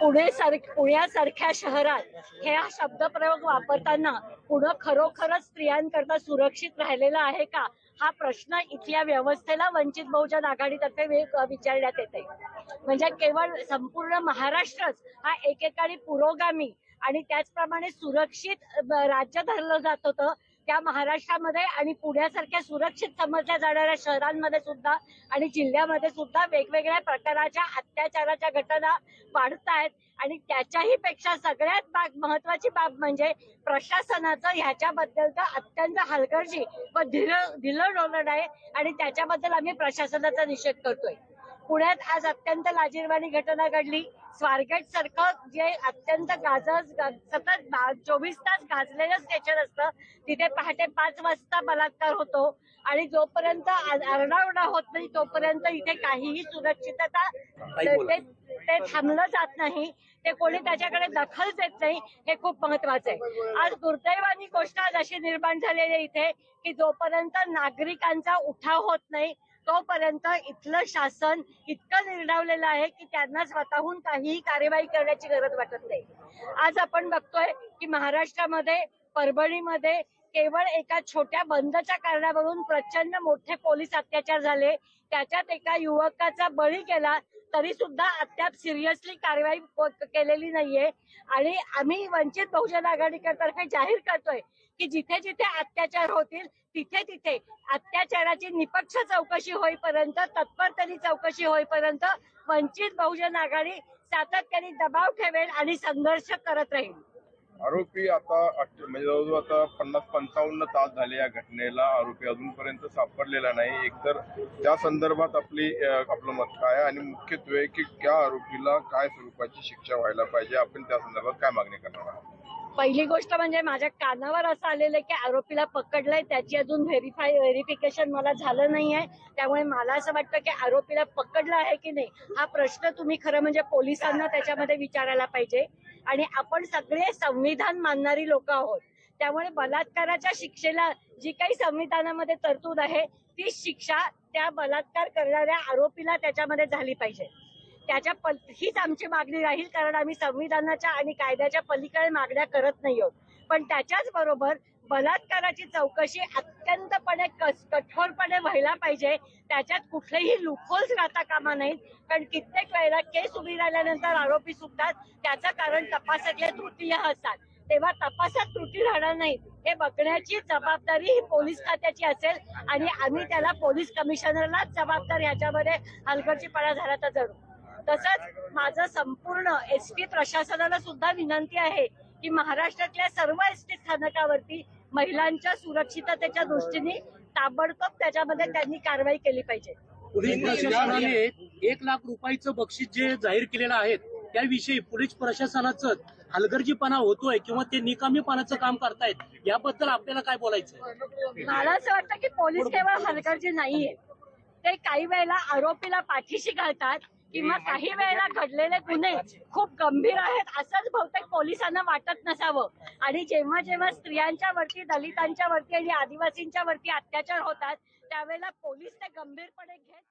पुणे पुण्यासारख्या शहरात हे शब्दप्रयोग वापरताना पुढं खरोखरच स्त्रियांकरता सुरक्षित राहिलेला आहे का? हा प्रश्न इथल्या व्यवस्थेला वंचित बहुजन आघाडीतर्फे विचारण्यात येते. म्हणजे केवळ संपूर्ण महाराष्ट्रच हा एकेकाळी पुरोगामी आणि त्याचप्रमाणे सुरक्षित राज्य धरलं जात होतं त्या महाराष्ट्रामध्ये आणि पुण्यासारख्या सुरक्षित समजल्या जाणाऱ्या शहरांमध्ये सुद्धा आणि जिल्ह्यामध्ये सुद्धा वेगवेगळ्या प्रकाराच्या अत्याचाराच्या घटना वाढत आहेत. आणि त्याच्याही पेक्षा सगळ्यात बाब महत्वाची बाब म्हणजे प्रशासनाचं ह्याच्याबद्दलचं अत्यंत हलगर्जी व धिर ढिलं धोरण आहे आणि त्याच्याबद्दल आम्ही प्रशासनाचा निषेध करतोय. पुण्यात आज अत्यंत लाजीरवाणी घटना घडली. स्वारगेट सारखं जे अत्यंत गाजस गा- सतत चोवीस तास गाजलेलं स्टेशन असतं. तिथे पहाटे पाच वाजता बलात्कार होतो आणि जोपर्यंत आरडाओरडा होत नाही तोपर्यंत इथे काहीही सुरक्षितता ते ते थांबलं जात नाही. ते कोणी त्याच्याकडे दखल देत नाही हे खूप महत्वाचं आहे. आज दुर्दैवानी गोष्ट आज अशी निर्माण झालेली आहे इथे की जोपर्यंत नागरिकांचा उठाव होत नाही तोपर्यंत इथलं शासन इतकं निर्डावलेलं आहे की त्यांना स्वतःहून काहीही कार्यवाही करण्याची गरज वाटत नाही. आज आपण बघतोय की महाराष्ट्रामध्ये परभणीमध्ये केवळ एका छोट्या बंदच्या कारणावरून प्रचंड मोठे पोलीस अत्याचार झाले. त्याच्यात एका युवकाचा बळी केला. तरी सुद्धा अद्याप सिरियसली कारवाई केलेली नाहीये. आणि आम्ही वंचित बहुजन आघाडीतर्फे जाहीर करतोय की जिथे जिथे अत्याचार होतील तिथे तिथे अत्याचाराची निपक्ष चौकशी होईपर्यंत तत्परतेने चौकशी होईपर्यंत वंचित बहुजन आघाडी सातत्याने दबाव ठेवेल आणि संघर्ष करत राहील. आरोपी आता म्हणजे जवळजवळ आता पन्नास पंचावन्न तास झाले या घटनेला. आरोपी अजूनपर्यंत सापडलेला नाही. एकतर त्या संदर्भात आपली आपलं मत काय आणि मुख्यत्वे की त्या आरोपीला काय स्वरूपाची शिक्षा व्हायला पाहिजे आपण त्या संदर्भात काय मागणी करणार आहोत? पहिली गोष्ट म्हणजे माझ्या कानावर असं आलेलं आहे की आरोपीला पकडलंय त्याची अजून व्हेरीफाय व्हेरिफिकेशन मला झालं नाहीये. त्यामुळे मला असं वाटतं की आरोपीला पकडलं आहे की नाही हा प्रश्न तुम्ही खरं म्हणजे पोलिसांना त्याच्यामध्ये विचारायला पाहिजे. आणि आपण सगळे संविधान मानणारी लोक आहोत. त्यामुळे बलात्काराच्या शिक्षेला जी काही संविधानामध्ये तरतूद आहे ती शिक्षा त्या बलात्कार करणाऱ्या आरोपीला त्याच्यामध्ये झाली पाहिजे. त्याच्या पल हीच आमची मागणी राहील कारण आम्ही संविधानाच्या आणि कायद्याच्या पलीकडे मागण्या करत नाही आहोत. पण त्याच्याच बरोबर बलात्काराची चौकशी अत्यंतपणे कठोरपणे व्हायला पाहिजे. त्याच्यात कुठलेही लुफोल्स राहता कामा नाहीत कारण कित्येक वेळेला केस उभी राहिल्यानंतर आरोपी सुटतात. त्याचं कारण तपासातल्या त्रुटी असतात तेव्हा तपासात त्रुटी राहणार नाही. हे बघण्याची जबाबदारी ही पोलीस खात्याची असेल. आणि आम्ही त्याला पोलीस कमिशनरलाच जबाबदार ह्याच्यामध्ये हलगर्जीपणा झाला तर जरूर. तसंच माझं संपूर्ण एस टी प्रशासनाला सुद्धा विनंती आहे की महाराष्ट्रातल्या सर्व एस टी स्थानकावरती महिलांच्या सुरक्षिततेच्या दृष्टीने ताबडतोब त्याच्यामध्ये त्यांनी कारवाई केली पाहिजे. पोलीस प्रशासनाने एक लाख रुपयाचं बक्षीस जे जाहीर केलेलं आहे त्याविषयी पोलीस प्रशासनाचं हलगर्जीपणा होतोय किंवा ते निकामीपणाचं काम करतायत याबद्दल आपल्याला काय बोलायचं मला असं वाटतं की पोलीस केवळ हलगर्जी नाहीये. ते काही वेळेला आरोपीला पाठीशी घालतात किंवा काही वेळेला घडलेले गुन्हे खूप गंभीर आहेत असंच बहुतेक पोलिसांना वाटत नसावं. आणि जेव्हा जेव्हा स्त्रियांच्या वरती दलितांच्या वरती आणि आदिवासींच्या वरती अत्याचार होतात त्यावेळेला पोलीस ते गंभीरपणे घेत